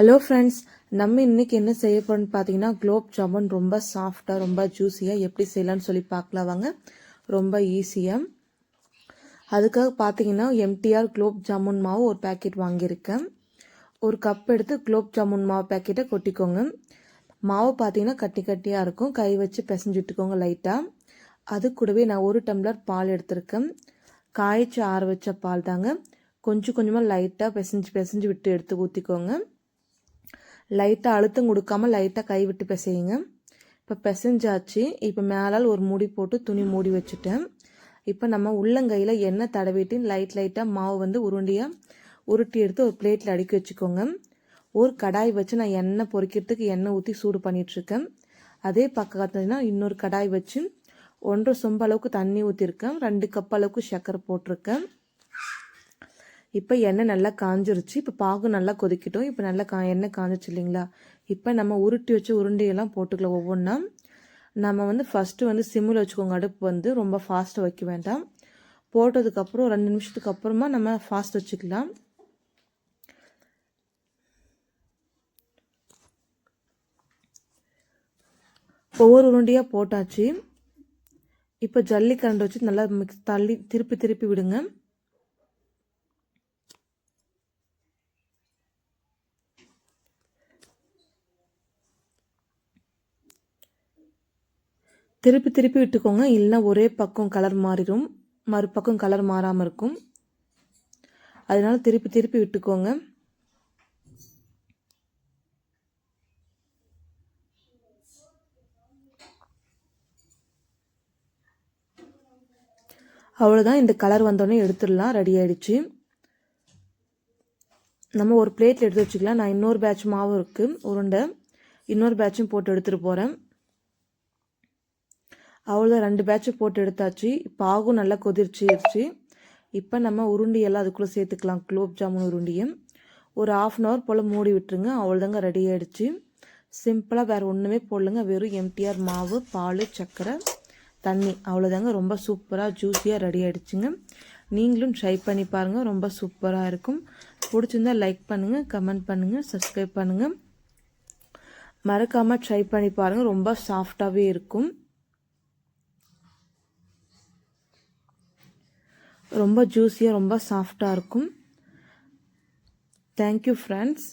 Hello friends நம்ம இன்னைக்கு என்ன செய்ய போகிறோம்னு பார்த்தீங்கன்னா குலோப் ஜாமுன் ரொம்ப சாஃப்டாக ரொம்ப ஜூஸியாக எப்படி செய்யலாம்னு சொல்லி பார்க்கலாம் வாங்க. ரொம்ப ஈஸியாக அதுக்காக பார்த்தீங்கன்னா எம்டிஆர் குலோப் ஜாமுன் மாவு ஒரு பேக்கெட் வாங்கியிருக்கேன். ஒரு கப் எடுத்து குலோப் ஜாமுன் மாவு பேக்கெட்டை கொட்டிக்கோங்க. மாவு பார்த்தீங்கன்னா கட்டி கட்டியாக இருக்கும். கை வச்சு பிசைஞ்சுட்டுக்கோங்க லைட்டாக அது கூடவே நான் ஒரு டம்ளர் பால் எடுத்திருக்கேன். காய்ச்சி ஆற வச்ச பால் தாங்க. கொஞ்சம் கொஞ்சமாக லைட்டாக பிசைஞ்சு பிசைஞ்சு விட்டு எடுத்து ஊற்றிக்கோங்க லைட்டாக அழுத்தம் கொடுக்காம லைட்டாக கை விட்டு பிசையுங்க. இப்போ பிசைஞ்சாச்சு. இப்போ மேலால் ஒரு மூடி போட்டு துணி மூடி வச்சுட்டேன். இப்போ நம்ம உள்ளங்கையில் எண்ணெய் தடவிட்டு லைட் லைட்டாக மாவு வந்து உருண்டியாக உருட்டி எடுத்து ஒரு பிளேட்டில் அடுக்கி வச்சுக்கோங்க. ஒரு கடாய் வச்சு நான் எண்ணெய் பொறிக்கிறதுக்கு எண்ணெய் ஊற்றி சூடு பண்ணிகிட்ருக்கேன் அதே பக்கத்துலன்னா இன்னொரு கடாய் வச்சு ஒன்றரை சொம்பு அளவுக்கு தண்ணி ஊற்றிருக்கேன் ரெண்டு கப் அளவுக்கு சர்க்கரை போட்டிருக்கேன். இப்போ எண்ணெய் நல்லா காஞ்சிருச்சு. இப்போ பாகு நல்லா கொதிக்கட்டும். இப்போ நல்லா கா எண்ணெய் காஞ்சிச்சு இல்லைங்களா? இப்போ நம்ம உருட்டி வச்சு உருண்டையெல்லாம் போட்டுக்கலாம் ஒவ்வொன்றா நம்ம வந்து ஃபஸ்ட்டு வந்து சிம்மில் வச்சுக்கோங்க. அடுப்பு வந்து ரொம்ப ஃபாஸ்ட்டாக வைக்க வேண்டாம். போட்டதுக்கப்புறம் ரெண்டு நிமிஷத்துக்கு அப்புறமா நம்ம ஃபாஸ்ட் வச்சுக்கலாம். ஒவ்வொரு உருண்டையாக போட்டாச்சு. இப்போ ஜல்லிக்கரண்டை வச்சு நல்லா மிக்ஸ் தள்ளி திருப்பி திருப்பி விடுங்க. திருப்பி திருப்பி விட்டுக்கோங்க. இல்லைன்னா ஒரே பக்கம் கலர் மாறிடும் மறுபக்கம் கலர் மாறாமல் இருக்கும். அதனால திருப்பி திருப்பி விட்டுக்கோங்க. அவ்வளோதான் இந்த கலர் வந்தோடனே எடுத்துடலாம். ரெடி ஆகிடுச்சு நம்ம ஒரு பிளேட்டில் எடுத்து வச்சுக்கலாம். நான் இன்னொரு பேட்ச் மாவும் இருக்குது உருண்டை. இன்னொரு பேட்சும் போட்டு எடுத்துகிட்டு போகிறேன் அவ்வளோதான் ரெண்டு பேட்சு போட்டு எடுத்தாச்சு. பாகும் நல்லா கொதிர்ச்சிருச்சு. இப்போ நம்ம உருண்டியெல்லாம் அதுக்குள்ளே சேர்த்துக்கலாம். குலோப் ஜாமுன் உருண்டியும். ஒரு ஆஃப் அன் ஹவர் போல் மூடி விட்டுருங்க. அவ்வளோதாங்க ரெடி ஆகிடுச்சு சிம்பிளாக வேறு ஒன்றுமே போடலங்க. வெறும் எம்டிஆர் மாவு பால் சர்க்கரை தண்ணி. அவ்வளோதாங்க ரொம்ப சூப்பராக ஜூஸியாக ரெடி ஆகிடுச்சுங்க நீங்களும் ட்ரை பண்ணி பாருங்கள் ரொம்ப சூப்பராக இருக்கும். பிடிச்சிருந்தா லைக் பண்ணுங்கள் கமெண்ட் பண்ணுங்கள் சப்ஸ்கிரைப் பண்ணுங்கள் மறக்காமல் ட்ரை பண்ணி பாருங்கள் ரொம்ப சாஃப்டாகவே இருக்கும். ரொம்ப ஜூஸியாக ரொம்ப சாஃப்டாக இருக்கும். Thank you friends